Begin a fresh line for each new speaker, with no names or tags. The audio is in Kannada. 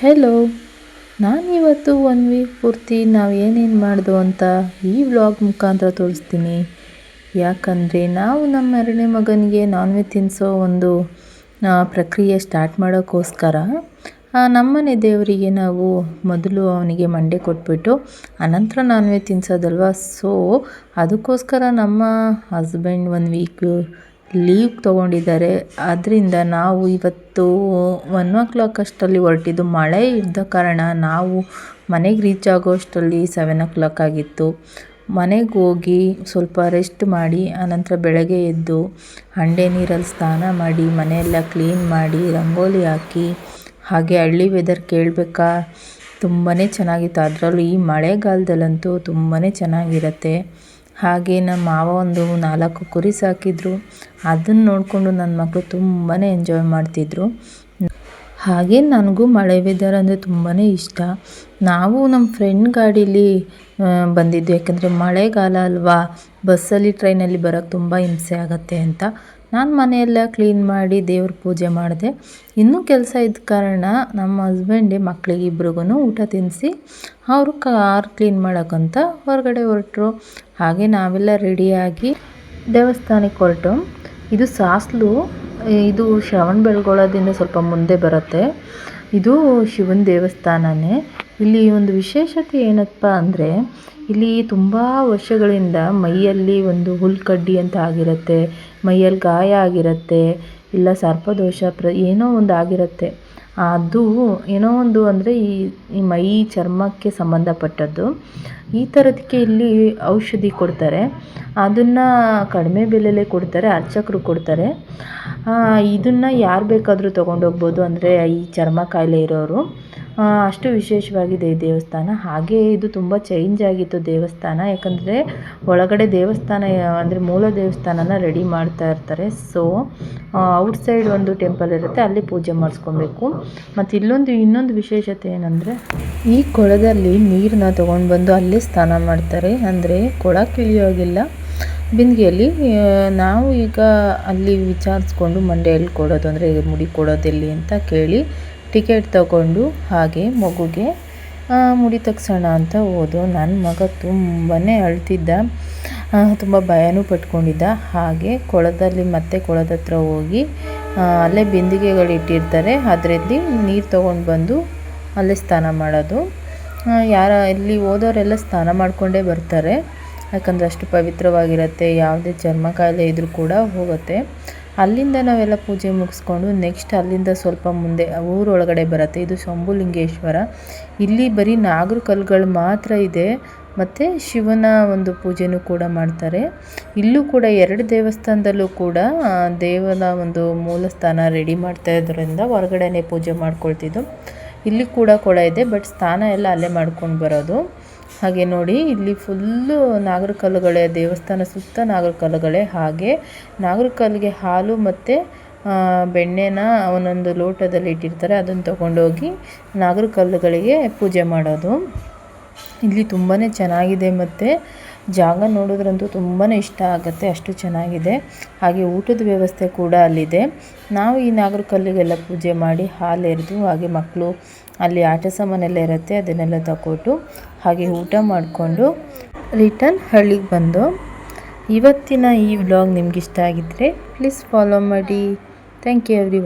ಹೆಲೋ ನಾನಿವತ್ತು ಒನ್ ವೀಕ್ ಪೂರ್ತಿ ನಾವು ಏನೇನು ಮಾಡ್ದು ಅಂತ ಈ ವ್ಲಾಗ್ ಮುಖಾಂತರ ತೋರಿಸ್ತೀನಿ. ಯಾಕಂದರೆ ನಾವು ನಮ್ಮ ಎರಡನೇ ಮಗನಿಗೆ ನಾನ್ ವೆಜ್ ತಿನ್ನಿಸೋ ಒಂದು ಪ್ರಕ್ರಿಯೆ ಸ್ಟಾರ್ಟ್ ಮಾಡೋಕ್ಕೋಸ್ಕರ ನಮ್ಮನೆ ದೇವರಿಗೆ ನಾವು ಮೊದಲು ಅವನಿಗೆ ಮಂಡೆ ಕೊಟ್ಬಿಟ್ಟು, ಅನಂತರ ನಾನ್ ವೆಜ್ ತಿನ್ನಿಸೋದಲ್ವ ಸೊ ಅದಕ್ಕೋಸ್ಕರ ನಮ್ಮ ಹಸ್ಬೆಂಡ್ ಒಂದು ವೀಕ್ ಲೀವ್ ತಗೊಂಡಿದ್ದಾರೆ. ಆದ್ದರಿಂದ ನಾವು ಇವತ್ತು ಒನ್ ಓ ಕ್ಲಾಕ್ ಅಷ್ಟರಲ್ಲಿ ಹೊರಟಿದ್ದು ಮಳೆ ಇದ್ದ ಕಾರಣ ನಾವು ಮನೆಗೆ ರೀಚ್ ಆಗೋ ಅಷ್ಟರಲ್ಲಿ ಸೆವೆನ್ ಓ ಕ್ಲಾಕ್ ಆಗಿತ್ತು. ಮನೆಗೆ ಹೋಗಿ ಸ್ವಲ್ಪ ರೆಸ್ಟ್ ಮಾಡಿ, ಆನಂತರ ಬೆಳಗ್ಗೆ ಎದ್ದು ಹಂಡೆ ನೀರಲ್ಲಿ ಸ್ನಾನ ಮಾಡಿ, ಮನೆಯೆಲ್ಲ ಕ್ಲೀನ್ ಮಾಡಿ, ರಂಗೋಲಿ ಹಾಕಿ, ಹಾಗೆ ಹಳ್ಳಿ ವೆದರ್ ಕೇಳಬೇಕಾ? ತುಂಬಾ ಚೆನ್ನಾಗಿತ್ತು. ಅದರಲ್ಲೂ ಈ ಮಳೆಗಾಲದಲ್ಲಂತೂ ತುಂಬಾ ಚೆನ್ನಾಗಿರುತ್ತೆ. ಹಾಗೆ ನಮ್ಮ ಮಾವ ಒಂದು ನಾಲ್ಕು ಕುರಿ ಸಾಕಿದ್ರು. ಅದನ್ನು ನೋಡಿಕೊಂಡು ನನ್ನ ಮಕ್ಕಳು ತುಂಬಾ ಎಂಜಾಯ್ ಮಾಡ್ತಿದ್ರು. ಹಾಗೆ ನನಗೂ ಮಳೆ ವೆದರ್ ಅಂದರೆ ತುಂಬಾ ಇಷ್ಟ. ನಾವು ನಮ್ಮ ಫ್ರೆಂಡ್ ಗಾಡೀಲಿ ಬಂದಿದ್ದು. ಯಾಕಂದರೆ ಮಳೆಗಾಲ ಅಲ್ವಾ, ಬಸ್ಸಲ್ಲಿ ಟ್ರೈನಲ್ಲಿ ಬರೋಕ್ಕೆ ತುಂಬ ಹಿಂಸೆ ಆಗತ್ತೆ ಅಂತ. ನಾನು ಮನೆಯೆಲ್ಲ ಕ್ಲೀನ್ ಮಾಡಿ ದೇವ್ರ ಪೂಜೆ ಮಾಡಿದೆ. ಇನ್ನೂ ಕೆಲಸ ಇದ್ದ ಕಾರಣ ನಮ್ಮ ಹಸ್ಬೆಂಡೇ ಮಕ್ಕಳಿಗೆ ಇಬ್ರಿಗೂ ಊಟ ತಿನ್ನಿಸಿ ಅವರು ಕಾರ್ ಕ್ಲೀನ್ ಮಾಡೋಕ್ಕಂತ ಹೊರಗಡೆ ಹೊರಟರು. ಹಾಗೆ ನಾವೆಲ್ಲ ರೆಡಿಯಾಗಿ ದೇವಸ್ಥಾನಕ್ಕೆ ಹೊರಟು. ಇದು ಸಾಸ್ಲು, ಇದು ಶ್ರವಣ ಬೆಳಗೊಳದಿಂದ ಸ್ವಲ್ಪ ಮುಂದೆ ಬರುತ್ತೆ. ಇದು ಶಿವನ ದೇವಸ್ಥಾನನೇ. ಇಲ್ಲಿ ಒಂದು ವಿಶೇಷತೆ ಏನಪ್ಪ ಅಂದರೆ, ಇಲ್ಲಿ ತುಂಬ ವರ್ಷಗಳಿಂದ ಮೈಯಲ್ಲಿ ಒಂದು ಹುಲ್ಕಡ್ಡಿ ಅಂತ ಆಗಿರುತ್ತೆ, ಮೈಯಲ್ಲಿ ಗಾಯ ಆಗಿರುತ್ತೆ, ಇಲ್ಲ ಸರ್ಪದೋಷ, ಪ್ರ, ಏನೋ ಒಂದು ಆಗಿರುತ್ತೆ. ಅದು ಏನೋ ಒಂದು ಅಂದರೆ ಈ ಈ ಮೈ ಚರ್ಮಕ್ಕೆ ಸಂಬಂಧಪಟ್ಟದ್ದು. ಈ ಥರದಕ್ಕೆ ಇಲ್ಲಿ ಔಷಧಿ ಕೊಡ್ತಾರೆ. ಅದನ್ನು ಕಡಿಮೆ ಬೆಲೆಯಲ್ಲೇ ಕೊಡ್ತಾರೆ, ಅರ್ಚಕರು ಕೊಡ್ತಾರೆ. ಇದನ್ನು ಯಾರು ಬೇಕಾದರೂ ತೊಗೊಂಡೋಗ್ಬೋದು ಅಂದರೆ ಈ ಚರ್ಮ ಕಾಯಿಲೆ ಇರೋರು. ಅಷ್ಟು ವಿಶೇಷವಾಗಿದೆ ಈ ದೇವಸ್ಥಾನ. ಹಾಗೆ ಇದು ತುಂಬ ಚೇಂಜ್ ಆಗಿತ್ತು ದೇವಸ್ಥಾನ. ಯಾಕಂದರೆ ಒಳಗಡೆ ದೇವಸ್ಥಾನ, ಅಂದರೆ ಮೂಲ ದೇವಸ್ಥಾನನ ರೆಡಿ ಮಾಡ್ತಾ ಇರ್ತಾರೆ. ಸೊ ಔಟ್ ಸೈಡ್ ಒಂದು ಟೆಂಪಲ್ ಇರುತ್ತೆ, ಅಲ್ಲಿ ಪೂಜೆ ಮಾಡಿಸ್ಕೊಬೇಕು. ಮತ್ತು ಇಲ್ಲೊಂದು, ಇನ್ನೊಂದು ವಿಶೇಷತೆ ಏನಂದರೆ, ಈ ಕೊಳದಲ್ಲಿ ನೀರನ್ನ ತೊಗೊಂಡು ಬಂದು ಅಲ್ಲೇ ಸ್ನಾನ ಮಾಡ್ತಾರೆ. ಅಂದರೆ ಕೊಳ ಕಿಳಿಯೋಗಿಲ್ಲ. ಬಿಂದಿಗೆಯಲ್ಲಿ ನಾವು ಈಗ ಅಲ್ಲಿ ವಿಚಾರಿಸ್ಕೊಂಡು ಮಂಡ್ಯಲ್ಲಿ ಕೊಡೋದು, ಅಂದರೆ ಮುಡಿ ಕೊಡೋದೆಲ್ಲಿ ಅಂತ ಕೇಳಿ ಟಿಕೆಟ್ ತಗೊಂಡು ಹಾಗೆ ಮಗುಗೆ ಮುಡಿ ತಗ್ಸೋಣ ಅಂತ ಹೋದು ನನ್ನ ಮಗ ತುಂಬಾ ಅಳ್ತಿದ್ದ. ತುಂಬ ಭಯನೂ ಪಟ್ಕೊಂಡಿದ್ದ. ಹಾಗೆ ಕೊಳದಲ್ಲಿ ಮತ್ತೆ ಕೊಳದ ಹತ್ರ ಹೋಗಿ ಅಲ್ಲೇ ಬಿಂದಿಗೆಗಳು ಇಟ್ಟಿರ್ತಾರೆ. ಅದರಲ್ಲಿ ನೀರು ತೊಗೊಂಡು ಬಂದು ಅಲ್ಲೇ ಸ್ನಾನ ಮಾಡೋದು. ಯಾರ, ಇಲ್ಲಿ ಹೋದವರೆಲ್ಲ ಸ್ನಾನ ಮಾಡಿಕೊಂಡೇ ಬರ್ತಾರೆ. ಯಾಕಂದರೆ ಅಷ್ಟು ಪವಿತ್ರವಾಗಿರುತ್ತೆ. ಯಾವುದೇ ಚರ್ಮ ಕಾಯಿಲೆ ಇದ್ರೂ ಕೂಡ ಹೋಗುತ್ತೆ. ಅಲ್ಲಿಂದ ನಾವೆಲ್ಲ ಪೂಜೆ ಮುಗಿಸ್ಕೊಂಡು ನೆಕ್ಸ್ಟ್ ಅಲ್ಲಿಂದ ಸ್ವಲ್ಪ ಮುಂದೆ ಊರೊಳಗಡೆ ಬರುತ್ತೆ. ಇದು ಶಂಭುಲಿಂಗೇಶ್ವರ. ಇಲ್ಲಿ ಬರೀ ನಾಗರ ಕಲ್ಲುಗಳು ಮಾತ್ರ ಇದೆ. ಮತ್ತು ಶಿವನ ಒಂದು ಪೂಜೆನೂ ಕೂಡ ಮಾಡ್ತಾರೆ. ಇಲ್ಲೂ ಕೂಡ ಎರಡು ದೇವಸ್ಥಾನದಲ್ಲೂ ಕೂಡ ದೇವರ ಒಂದು ಮೂಲ ಸ್ಥಾನ ರೆಡಿ ಮಾಡ್ತಾ ಇರೋದ್ರಿಂದ ಹೊರಗಡೆನೇ ಪೂಜೆ ಮಾಡ್ಕೊಳ್ತಿದ್ದು. ಇಲ್ಲಿ ಕೂಡ ಕೊಳ ಇದೆ ಬಟ್ ಸ್ಥಾನ ಎಲ್ಲ ಅಲ್ಲೇ ಮಾಡ್ಕೊಂಡು ಬರೋದು. ಹಾಗೆ ನೋಡಿ, ಇಲ್ಲಿ ಫುಲ್ಲು ನಾಗರಕಲ್ಲುಗಳೇ, ದೇವಸ್ಥಾನ ಸುತ್ತ ನಾಗರಕಲ್ಲುಗಳೇ. ಹಾಗೆ ನಾಗರಕಲ್ಲಿಗೆ ಹಾಲು ಮತ್ತು ಬೆಣ್ಣೆನ ಒಂದೊಂದು ಲೋಟದಲ್ಲಿ ಇಟ್ಟಿರ್ತಾರೆ. ಅದನ್ನು ತೊಗೊಂಡೋಗಿ ನಾಗರಕಲ್ಲುಗಳಿಗೆ ಪೂಜೆ ಮಾಡೋದು. ಇಲ್ಲಿ ತುಂಬಾ ಚೆನ್ನಾಗಿದೆ ಮತ್ತು ಜಾಗ ನೋಡೋದ್ರಂತೂ ತುಂಬಾ ಇಷ್ಟ ಆಗುತ್ತೆ, ಅಷ್ಟು ಚೆನ್ನಾಗಿದೆ. ಹಾಗೆ ಊಟದ ವ್ಯವಸ್ಥೆ ಕೂಡ ಅಲ್ಲಿದೆ. ನಾವು ಈ ನಾಗರಕಲ್ಲಿಗೆಲ್ಲ ಪೂಜೆ ಮಾಡಿ ಹಾಲು ಎರೆದು, ಹಾಗೆ ಮಕ್ಕಳು ಅಲ್ಲಿ ಆಟ ಸಾಮಾನೆಲ್ಲ ಇರುತ್ತೆ ಅದನ್ನೆಲ್ಲ ತಗೊಟ್ಟು ಹಾಗೆ ಊಟ ಮಾಡಿಕೊಂಡು ರಿಟರ್ನ್ ಹಳ್ಳಿಗೆ ಬಂದು. ಇವತ್ತಿನ ಈ ವ್ಲಾಗ್ ನಿಮ್ಗೆ ಇಷ್ಟ ಆಗಿದ್ದರೆ ಪ್ಲೀಸ್ ಫಾಲೋ ಮಾಡಿ. Thank you every